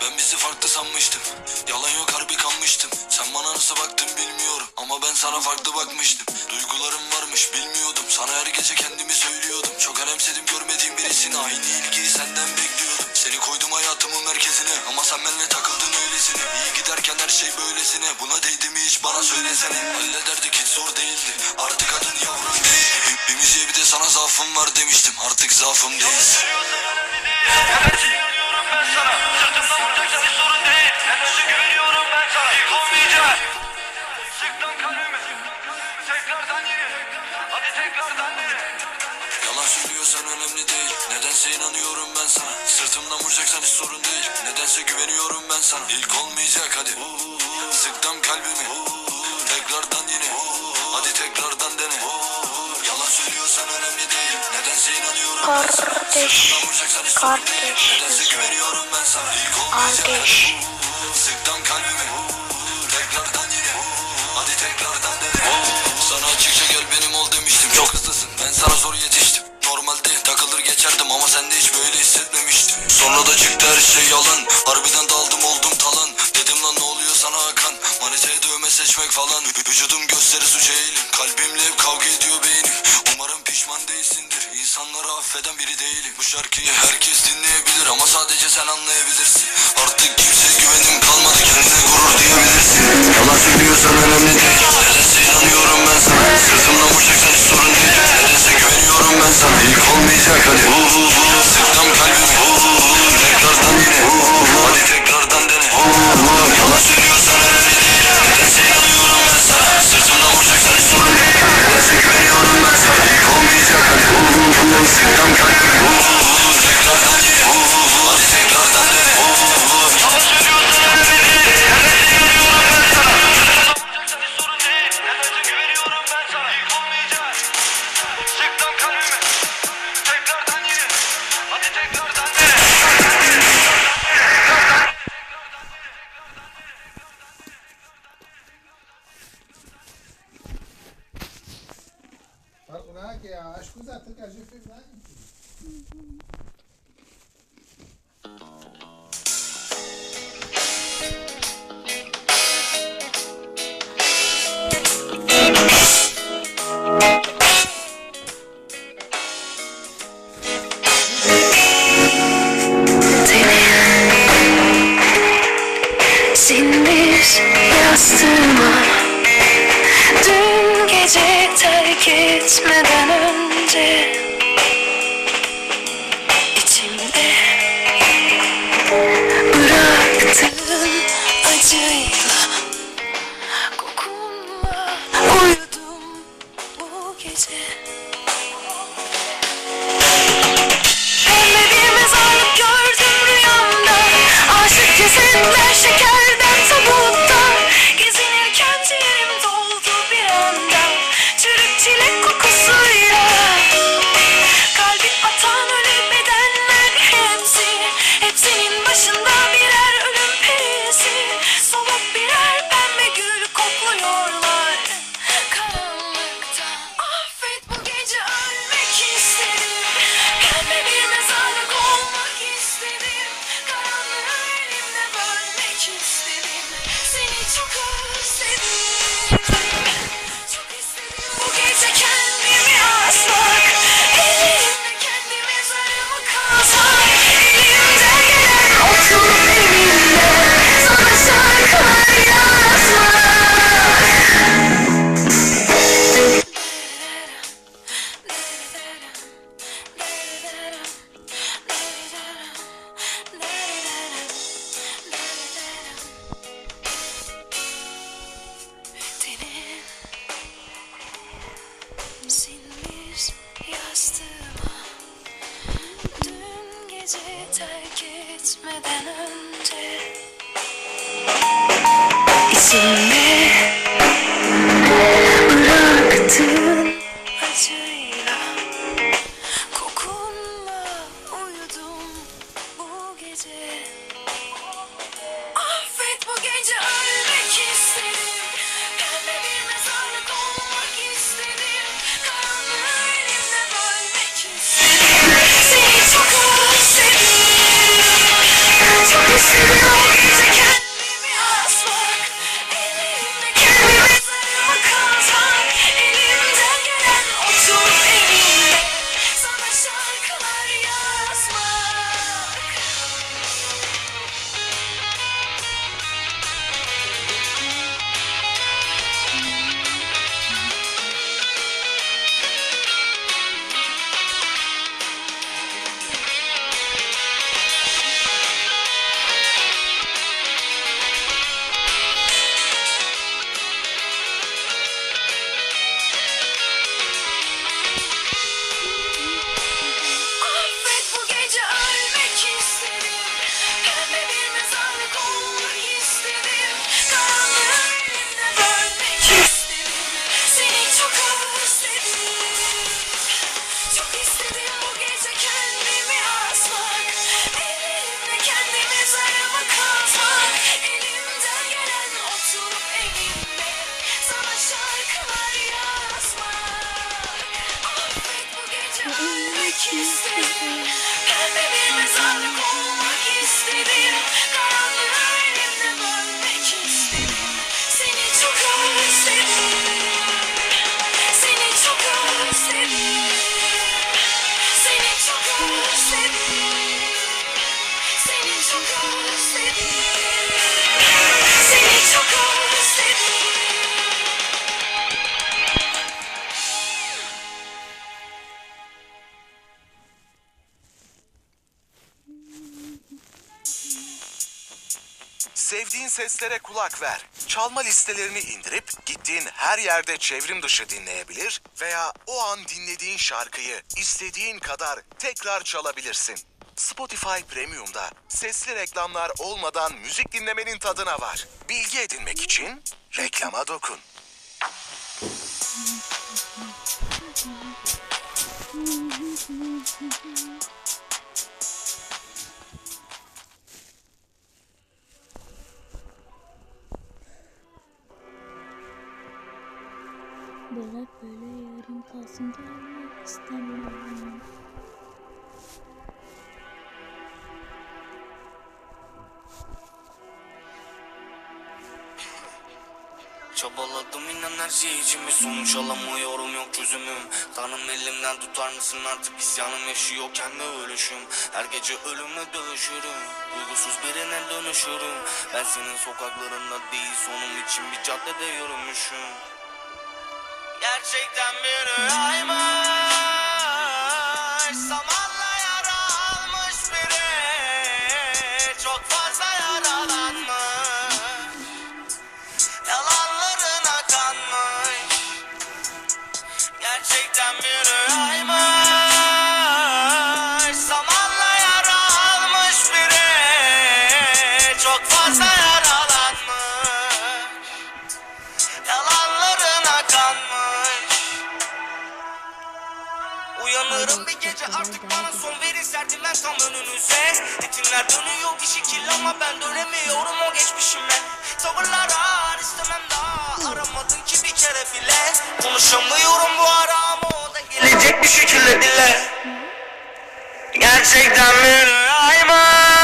Ben bizi farklı sanmıştım. Yalan yok harbi kanmıştım. Sen bana nasıl baktın bilmiyorum. Ama ben sana farklı bakmıştım. Duygularım varmış bilmiyordum. Sana her gece kendimi söylüyordum. Çok önemsedim görmediğim birisini. Aynı ilgiyi senden bekliyordum. Seni koydum hayatımın merkezine. Ama sen benimle takıldın öylesine. İyi giderken her şey böylesine. Buna değdi mi hiç bana söylesene. Hallederdik hiç zor değildi. Artık adın yavrum değil. Bir, müziğe bir de sana zaafım var demiştim. Artık zaafım değil. Yalan söylüyorsan önemli değil. Nedense inanıyorum ben sana. Sırtımdan vuracaksan hiç sorun değil. Nedense güveniyorum ben sana. İlk olmayacak hadi. Sıktım kalbimi Kardeş, kardeş, Kardeş. Sana açıkça gel benim ol demiştim. Çok hızlısın. Ben sana zor yetiştim. Normalde takılır geçerdim ama sende hiç böyle hissetmemiştim. Sonra da çıktı her şey yalan. Harbiden daldım oldum talan. Dedim lan ne oluyor sana Hakan? Manitaya dövme seçmek falan. Vü- Vücudum gösteri suç eğilim. Kalbimle hep kavga ediyor beynim. Umarım pişman değilsindir İnsanları affeden biri değilim. Bu şarkıyı herkes dinleyebilir Ama sadece sen anlayabilirsin. Artık kimseye güvenim kalmadı Kendine gurur diyebilirsin Yalan söylüyorsan önemli değil. Nedense inanıyorum ben sana. Sırtımdan vuracaksan hiç sorun değil. Nedense güveniyorum ben sana. İlk olmayacak Sinmiş yastığıma. Dün gece terk etmeden önce İçimde bıraktığın Kiss me. Seslere kulak ver. Çalma listelerini indirip gittiğin her yerde çevrim dışı dinleyebilir veya o an dinlediğin şarkıyı istediğin kadar tekrar çalabilirsin. Spotify Premium'da sesli reklamlar olmadan müzik dinlemenin tadına var. Bilgi edinmek için reklama dokun. Böyle böyle yarım kalsın gelmek istemiyorum. Çabaladım inan her şey için bir sonuç alamıyorum. Yok çözümüm Tanrım elimden tutar mısın artık? İsyanım yaşıyor kendi ölüşüm? Her gece ölümle dövüşürüm Duygusuz birine dönüşürüm. Ben senin sokaklarında değil sonum için bir caddede yürümüşüm Gerçekten bir rüyaymış Zamanla Uyanırım bir gece artık bana son verin serdiler tam önünüze. Ritimler dönüyor bir şekil ama ben dönemiyorum o geçmişime. Tavırlar ağır istemem daha aramadın ki bir kere bile. Konuşamıyorum bu ara ama o da gelecek bir şekilde dile. Gerçekten bir rüyaymış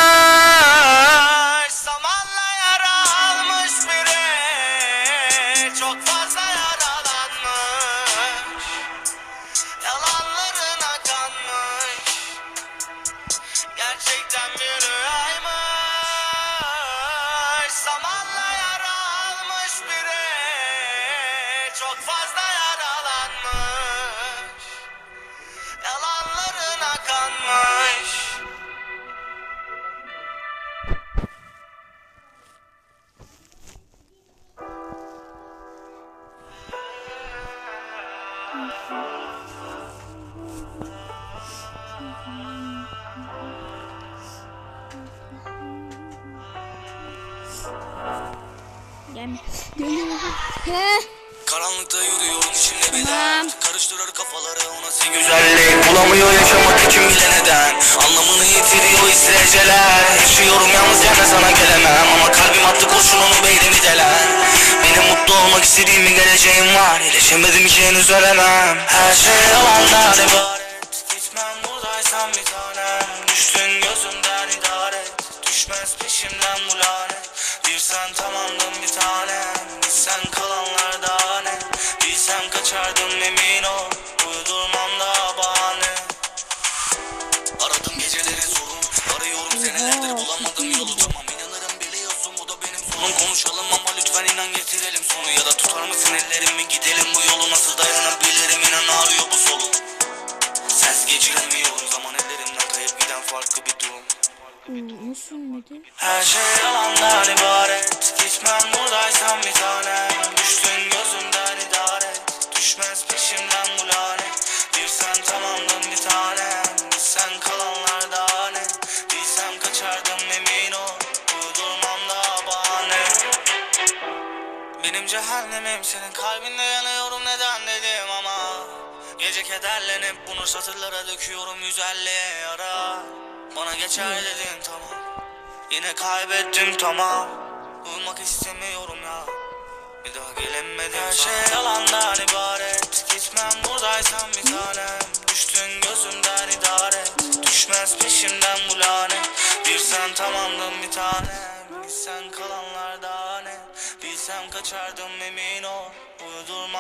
Gelme. Geliyor. He. Karanlıkta yürüyorum içimde dert Karıştırır kafaları o nasıl güzellik Bulamıyor yaşamak için bile neden Anlamını yitiriyor isteyeceler Yaşıyorum yalnız yerine sana gelemem Ama kalbim attı kurşununu beynimi delen Benim mutlu olmak istediğim bir geleceğim var İyileşemedim ki henüz ölemem Her şey yalandan ibaret sonum. Konuşalım ama lütfen inan getirelim sonu. Ya da tutar mısın ellerimi gidelim bu yolu. Nasıl dayanabilirim inan ağrıyor bu solum. Ses geçiremiyorum zaman ellerimden kayıp giden farklı bir durum. Nasıl ölmedi? her şey yalandan ibaret. Gitmem buradaysan bir tanem. Düştün gözümden idare Düşmez peşimden bu lanet. Bir sen tamamdın cehennemim senin kalbinde yanıyorum neden dedim ama? Gece kederlenip bunu satırlara döküyorum yüz elli ara Bana geçer dedin tamam. Yine kaybettim tamam. Uyumak istemiyorum ya. Bir daha gelemedim Her şey yalandan ibaret. Gitmem buradaysan bir tanem. Düştün gözümden idare et. Düşmez peşimden bu lanet. Bir sen tamamdın bir tanem. Bir sen kalanlar Gelsem kaçardım emin ol.